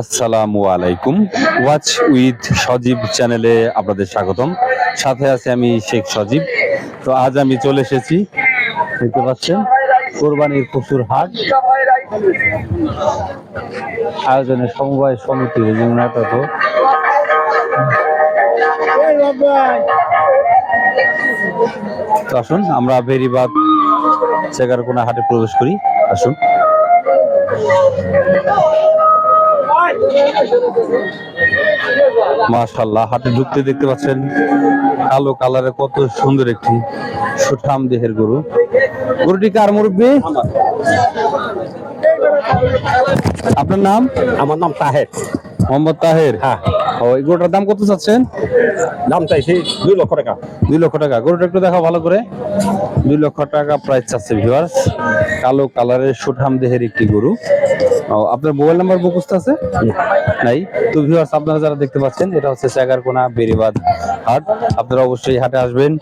আসসালামু আলাইকুম। Watch with সজীব চ্যানেলে আপনাদের স্বাগতম। সাথে আছে আমি শেখ সজীব। তো আজ আমি চলে এসেছি, দেখতে পাচ্ছেন, কোরবানির পশুর হাট। আয়োজনের সমবায় সমিতি যমুনাটা তো। তো আসুন, আমরা বেরিবাদ চেগারকোনা হাটে প্রবেশ করি। আসুন। মাশাল্লাহ হাটে ঢুকতে দেখতে পাচ্ছেন। কালো কালারে কত সুন্দর একটি সুঠাম দেহের গরু। গরুটি কার মুরব্বী? আপনার নাম? আমার নাম তাহের। মোহাম্মদ তাহের। হ্যাঁ। ও এই গরুটার দাম কত চাচ্ছেন? দাম চাইছি দুই লক্ষ টাকা। দুই লক্ষ টাকা। গরুটা একটু দেখা ভালো করে। দুই লক্ষ টাকা প্রাইস চাচ্ছে ভিউয়ার্স কালো কালারের সুঠাম দেহের একটি গরু। ও, আপনার মোবাইল নাম্বার মুখস্থ আছে? নাই। তো ভিউয়ার্স আপনারা যারা দেখতে পাচ্ছেন এটা হচ্ছে চাগারকোনা বেরিবাদ হাট। আপনারা অবশ্যই হাটে আসবেন।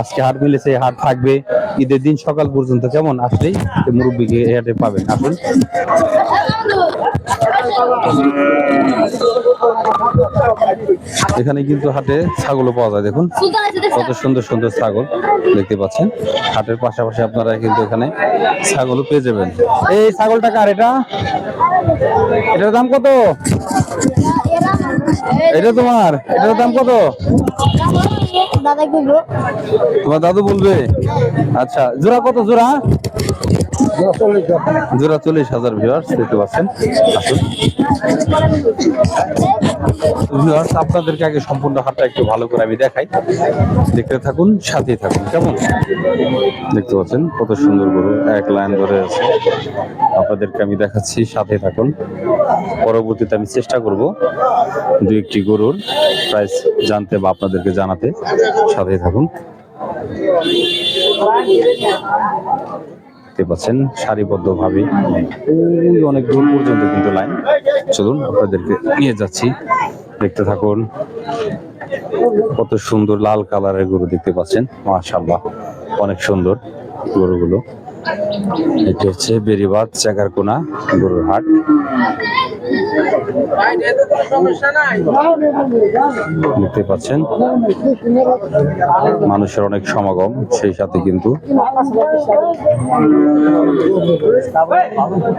আজকে হাট মিলেছে হাট থাকবে। ঈদের দিন সকাল পর্যন্ত কেমন? আসলেই মুরব্বীকে হাটে পাবেন। আসুন। এখানে কিন্তু হাটে ছাগলও পাওয়া যায় দেখুন। কত সুন্দর সুন্দর ছাগল দেখতে পাচ্ছেন। হাটের পাশাপাশি আপনারা কিন্তু এখানে ছাগলও পেয়ে যাবেন। এই ছাগলটা কার এটা? এটার দাম কত? এটা তোমার? এটার দাম কত? তোমার দাদু বলবে? আচ্ছা জোড়া কত জোড়া? জোড়া চল্লিশ হাজার ভিউয়ার্স দেখতে পাচ্ছেন। ভিউয়ার্স আপনাদেরকে আগে সম্পূর্ণ হাটটা একটু ভালো করে আমি দেখাই। দেখতে থাকুন, সাথেই থাকুন, কেমন? দেখতে পাচ্ছেন, কত সুন্দর গরু, এক লাইন ধরে আছে। আপনাদেরকে আমি দেখাচ্ছি সাথে থাকুন। পরবর্তীতে আমি চেষ্টা করব দু একটি গরুর প্রাইস জানতে বা আপনাদেরকে জানাতে। সাথে থাকুন। দেখতে পাচ্ছেন সারিবদ্ধ ভাবে অনেক দূর পর্যন্ত কিন্তু লাইন। চলুন, আপনাদেরকে নিয়ে যাচ্ছি। দেখতে থাকুন, কত সুন্দর লাল কালারের গরু দেখতে পাচ্ছেন। মাশাল্লাহ অনেক সুন্দর গরুগুলো। এটি হচ্ছে বেরিবাদ চাকারকোনা গরুর হাট। দেখতে পাচ্ছেন, মানুষের অনেক সমাগম, সেই সাথে কিন্তু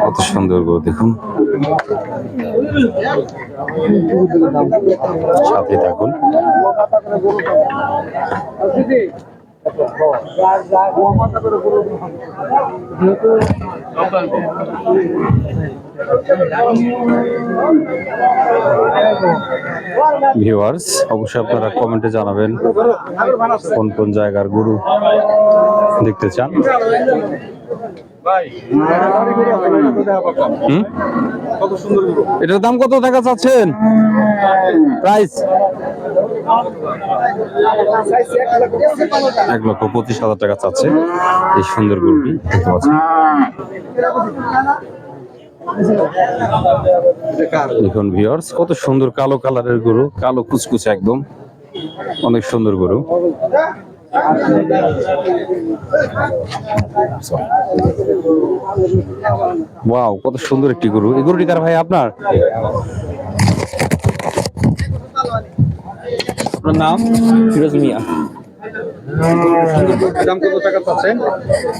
কত সুন্দর গরু, দেখুন। সাথে থাকুন। ভিউয়ার্স অবশ্যই আপনারা কমেন্টে জানাবেন কোন কোন জায়গার গরু দেখতে চান। এটার দাম কত টাকা চাচ্ছেন? প্রাইস এক লক্ষ পঁচিশ হাজার টাকা চাচ্ছে এই সুন্দর গরুটি, দেখতে পাচ্ছেন। দেখুন ভিউয়ার্স কত সুন্দর কালো কালারের গরু, কালো কুচকুচে একদম। অনেক সুন্দর গরু। কত সুন্দর একটি গরু। এই গরুটি কার ভাই আপনার? আপনার নাম? ফিরোজ মিয়া। দাম কত টাকা চাচ্ছেন?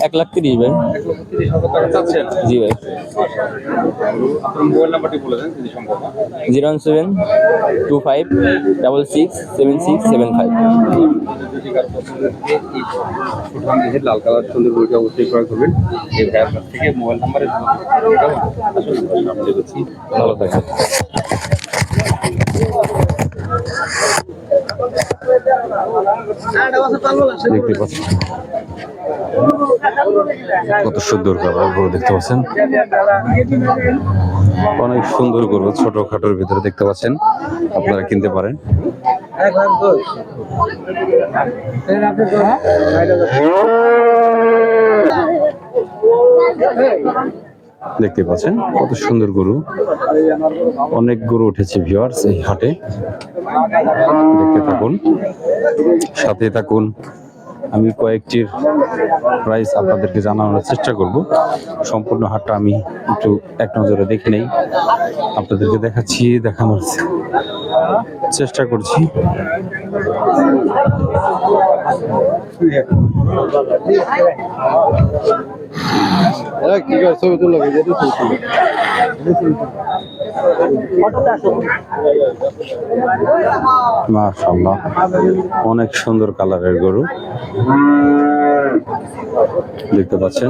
এক লাখ তিরিশ ভাই। এক লক্ষ তিরিশ হাজার টাকা চাচ্ছেন? জি ভাই। আপনার মোবাইল নাম্বারটি বলে দেন যদি সম্ভব zero one seven two five double six seven six seven five. থাকে লাল কালার সুন্দর গরুটি অবশ্যই ক্রয় করবেন। এই ভাইয়ের কাছ থেকে মোবাইল নাম্বারে ভালো থাকবেন। দেখতে পাচ্ছেন। কত সুন্দর গরু দেখতে পাচ্ছেন। অনেক সুন্দর গরু ছোট খাটোর ভিতরে দেখতে পাচ্ছেন। আপনারা কিনতে পারেন। দেখতে পাচ্ছেন, কত সুন্দর গরু। অনেক গরু উঠেছে ভিউয়ার্স এই হাটে। দেখতে থাকুন। সাথে থাকুন। আমি কয়েকটির প্রাইস আপনাদেরকে জানানোর চেষ্টা করব। সম্পূর্ণ হাটটা আমি একটু এক নজরে দেখে নেই। আপনাদেরকে দেখাচ্ছি, দেখানোর চেষ্টা করছি। মাশাল্লাহ অনেক সুন্দর কালারের গরু। দেখতে পাচ্ছেন।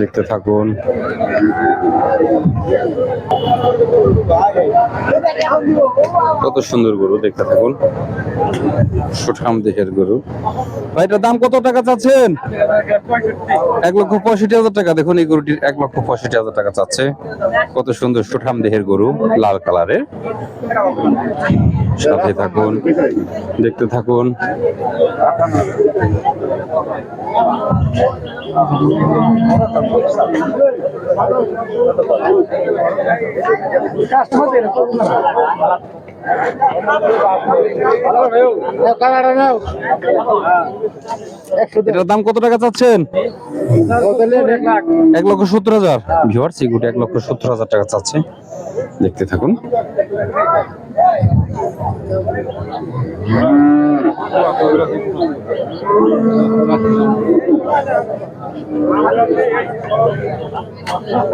দেখতে থাকুন। কত সুন্দর গরু, দেখতে থাকুন। সুঠাম দেহের গরু। ভাইটার দাম কত টাকা চাচ্ছেন? এক লক্ষ পঁয়ষট্টি হাজার টাকা। দেখুন, এই গরুটির এক লক্ষ পঁয়ষট্টি হাজার টাকা চাচ্ছে। কত সুন্দর সুঠাম দেহের গরু, লাল কালারের। সাথে থাকুন, দেখতে থাকুন। এটার দাম কত টাকা চাচ্ছেন? এক লক্ষ সত্তর হাজার। ভিওয়ার সিগুটি এক লক্ষ সত্তর হাজার টাকা চাচ্ছে। দেখতে থাকুন।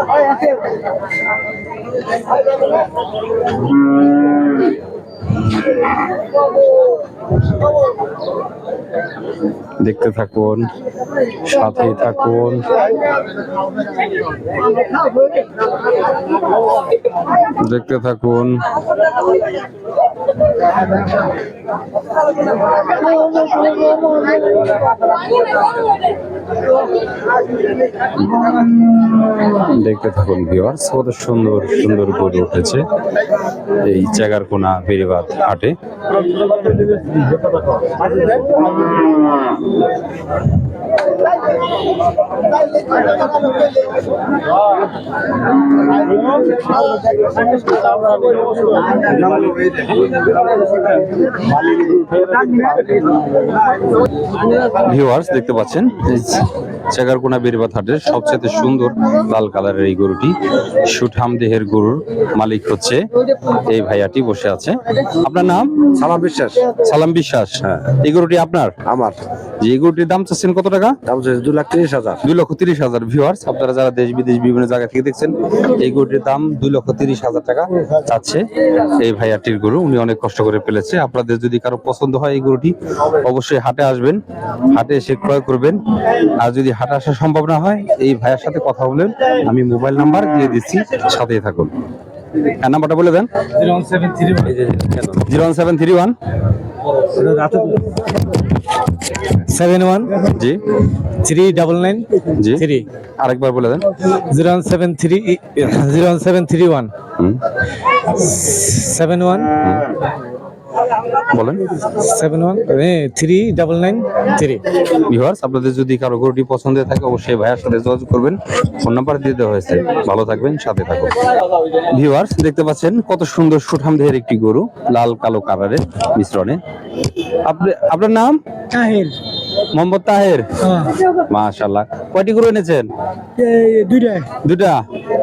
Olha, দেখতে থাকুন সাথেই থাকুন। দেখতে থাকুন। দেখতে থাকুন ভিওয়ার্স কত সুন্দর সুন্দর গড়ে উঠেছে এই জায়গার কোনা বেড়িবাদ হাটে। ভিউয়ার্স দেখতে পাচ্ছেন? চাগারকোনা বেরিবাদ হাটের সবচেয়ে সুন্দর লাল কালারের এই গরুটি। সুঠাম দেহের গরুর মালিক হচ্ছে এই ভাইয়াটি বসে আছে। আপনার নাম? সালাম বিশ্বাস। সালাম বিশ্বাস। এই গরুটি আপনার? আমার। যে এই গরুটির দাম চাচ্ছেন কত টাকা? দাম হচ্ছে দু লাখ তিরিশ হাজার। দুই লক্ষ তিরিশ হাজার ভিউয়ার্স আপনারা যারা দেশ বিদেশ বিভিন্ন জায়গা থেকে দেখছেন এই গরুটির দাম দুই লক্ষ তিরিশ হাজার টাকা চাচ্ছে এই ভাইয়াটির গরু। উনি অনেক কষ্ট করে ফেলেছে। আপনাদের যদি কারও পছন্দ হয় এই গরুটি অবশ্যই হাটে আসবেন। হাটে এসে ক্রয় করবেন। আর যদি হাটে আসা সম্ভব না হয় এই ভাইয়ার সাথে কথা বলেন আমি মোবাইল নাম্বার দিয়ে দিচ্ছি সাথেই থাকুন। হ্যাঁ নাম্বারটা বলে দেন। Zero one seven three one. Seven one. জি। Three double nine. জি। থ্রি। আরেকবার বলে দেন। Zero one seven three zero one seven three one. Seven one. বলেন। Seven one three double nine three viewers আপনাদের যদি কারও গরুটি পছন্দ থাকে অবশ্যই ভাইয়ের সাথে যোগাযোগ করবেন। ফোন নাম্বার দিয়ে দেওয়া হয়েছে। ভালো থাকবেন সাথে থাকুন। ভিউয়ার্স দেখতে পাচ্ছেন কত সুন্দর সুঠাম দেহের একটি গরু লাল কালো কালারের মিশ্রণে। আপনি আপনার নাম? তাহের। মোহাম্মদ তাহের। মাশাল্লাহ কয়টি গরু এনেছেন? দুইটা। দুটা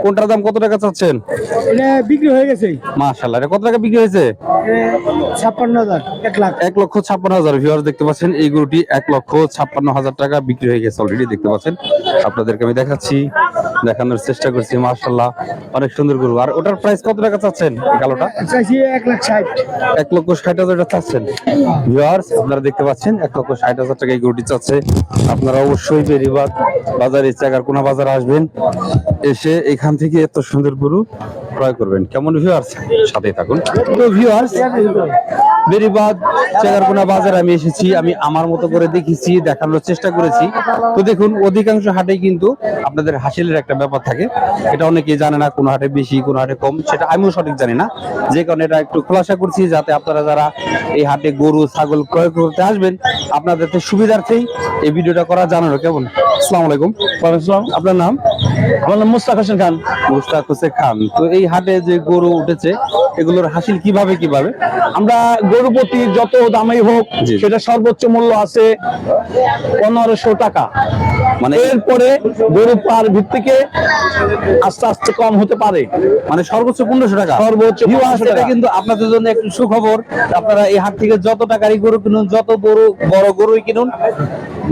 কোনটার দাম কত টাকা চাচ্ছেন? এটা বিক্রি হয়ে গেছে। মাশাআল্লাহ এটা কত টাকা বিক্রি হয়েছে? ছাপ্পান্ন হাজার এক লাখ। এক লক্ষ ছাপ্পান্ন হাজার ভিউয়ার্স দেখতে পাচ্ছেন। এই গরুটি এক লক্ষ ছাপ্পান্ন হাজার টাকা বিক্রি হয়ে গেছে অলরেডি দেখতে পাচ্ছেন। আপনাদেরকে আমি দেখাচ্ছি। দেখানোর চেষ্টা করছি মার্শাল্লাহ অনেক সুন্দর গরু। আর ওটার প্রাইস কত টাকা চাচ্ছেন কালোটা? এক লাখ ষাট। এক লক্ষ ষাট হাজার টাকা চাচ্ছেন। ভিউয়ার্স আপনারা দেখতে পাচ্ছেন এক লক্ষ ষাট হাজার টাকা এই গরুটি চাচ্ছে। আপনারা অবশ্যই বেরিবাদ বাজারে চাকার কোনা বাজার আসবেন। এসে এখান থেকে এত সুন্দর গরু ক্রয় করবেন? কেমন ভিউয়ার্স সাথেই থাকুন। তো ভিউয়ার্স বেরিবাদ চেগারকোনা বাজারে, আমি এসেছি, আমি আমার মতো করে দেখেছি, দেখানোর চেষ্টা করেছি। তো দেখুন, অধিকাংশ হাটে কিন্তু আপনাদের হাসিলের একটা ব্যাপার থাকে। এটা অনেকেই জানে না, কোন হাটে বেশি, কোন হাটে কম, সেটা আমিও সঠিক জানি না। যে কারণে এটা একটু খোলাসা করছি, যাতে আপনারা যারা এই হাটে গরু, ছাগল ক্রয় করতে আসবেন, আপনাদের তো সুবিধার্থেই এই ভিডিওটা করা জানানো কেমন? আসসালামু আলাইকুম। আপনার নাম? আমার নাম মুস্তাক হোসেন খান। মুস্তাক হোসেন খান। তো এই হাটে যে গরু উঠেছে এগুলোর হাসিল কীভাবে কীভাবে? আমরা গরুপতি যত দামই হোক সেটা সর্বোচ্চ মূল্য আছে পনেরোশো টাকা। মানে এরপরে গরু পার ভিত্তিকে আস্তে আস্তে কম হতে পারে। মানে সর্বোচ্চ পনেরোশো টাকা? সর্বোচ্চ Viewers, 1500 এটা কিন্তু আপনাদের জন্য একটু সুখবর। আপনারা এই হাট থেকে যত টাকারই গরু কিনুন যত গরু বড় গরুই কিনুন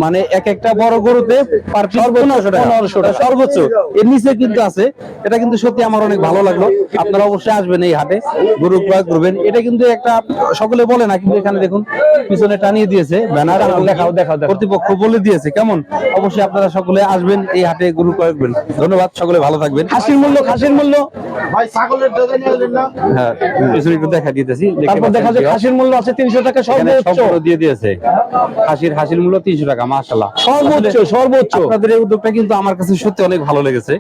মানে এক একটা বড় গরুতে পার পিস পনেরোশো টাকা। 1500 টাকা। সর্বোচ্চ। এর নিচে কিন্তু আছে। এটা কিন্তু সত্যি আমার অনেক ভালো লাগল। আপনারা অবশ্যই আসবেন এই হাটে। গরু ক্রয় করবেন এটা কিন্তু একটা সকলে বলে না কিন্তু এখানে দেখুন পিছনে টানিয়ে দিয়েছে ব্যানার দেখাও, দেখাও, দেখাও, দেখাও। কর্তৃপক্ষ বলে দিয়েছে। কেমন? অবশ্যই আপনারা সকলে আসবেন এই হাটে গরু ক্রয় করবেন ধন্যবাদ সকলে ভালো থাকবেন। খাসির মূল্য খাসির মূল্য। হ্যাঁ পিছনে একটু দেখা দিতেছি তারপর দেখা যায় খাসির মূল্য আছে তিনশো টাকা এখানে সর্বোচ্চ। সম্পূর্ণ দিয়ে দিয়েছে। হাসির হাসির মূল্য তিনশো টাকা মাশাল্লাহ সর্বোচ্চ আসলে সর্বোচ্চ আপনাদের এই উদ্যোগটা কিন্তু আমার কাছে সত্যি অনেক ভালো লেগেছে।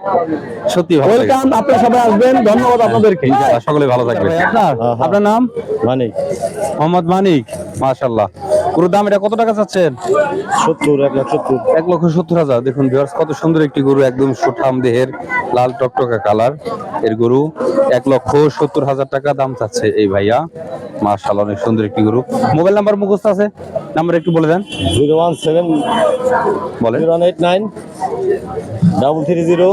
সত্যি ভালো ওয়েলকাম আপনারা সবাই আসবেন। ধন্যবাদ আপনাদেরকে। সকলে ভালো থাকবে আপনার আপনার নাম? মানে মোহাম্মদ মানিক মাশাল্লাহ পুরো দাম এটা কত টাকা চাচ্ছেন? সত্তর এক লাখ সত্তর। এক লক্ষ সত্তর হাজার। দেখুন ভিউয়ার্স কত সুন্দর একটি গরু একদম সুঠাম দেহের লাল টকটকা কালারের গরু। এক লক্ষ সত্তর হাজার টাকা দাম চাচ্ছে এই ভাইয়া। মার্শাল অনেক সুন্দর একটি গরু মোবাইল নাম্বার মুখস্থ আছে? নাম্বার একটু বলে দেন। জিরো ওয়ান সেভেন বলেন। Zero eight nine double three zero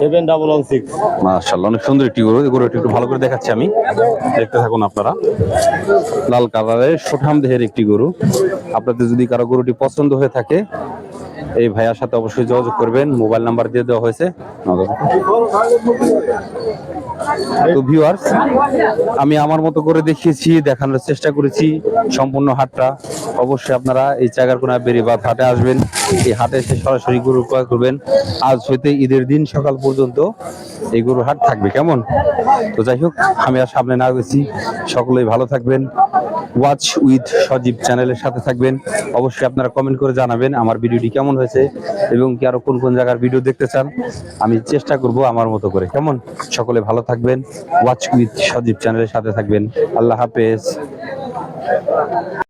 seven double one six. Martial অনেক সুন্দর একটি গরু এই গরুটি একটু ভালো করে দেখাচ্ছি আমি। দেখতে থাকুন আপনারা। লাল কালারের সুঠাম দেহের একটি গরু আপনাদের যদি কারও গরুটি পছন্দ হয়ে থাকে এই ভাইয়ার সাথে অবশ্যই যোগাযোগ করবেন। মোবাইল নাম্বার দিয়ে দেওয়া হয়েছে। তো ভিউয়ার্স আমি আমার মতো করে দেখিয়েছি, দেখানোর চেষ্টা করেছি সম্পূর্ণ হাটটা। অবশ্যই আপনারা এই চাগারকোনা বেরিবাদ হাটে আসবেন। এই হাটে এসে সরাসরি গরু ক্রয় করবেন। আজ হইতে ঈদের দিন সকাল পর্যন্ত এই গরুর হাট থাকবে। কেমন? তো যাই হোক, আমি আর সামনে না গেছি। সকলেই ভালো থাকবেন। ওয়াচ উইথ সজীব চ্যানেলের সাথে থাকবেন। অবশ্যই আপনারা কমেন্ট করে জানাবেন আমার ভিডিওটি কেমন হয়েছে এবং কি আরও কোন কোন জায়গার ভিডিও দেখতে চান। আমি চেষ্টা করব আমার মতো করে। কেমন? সকলে ভালো থাকবেন। ওয়াচ উইথ সজীব চ্যানেলের সাথে থাকবেন। আল্লাহ হাফেজ।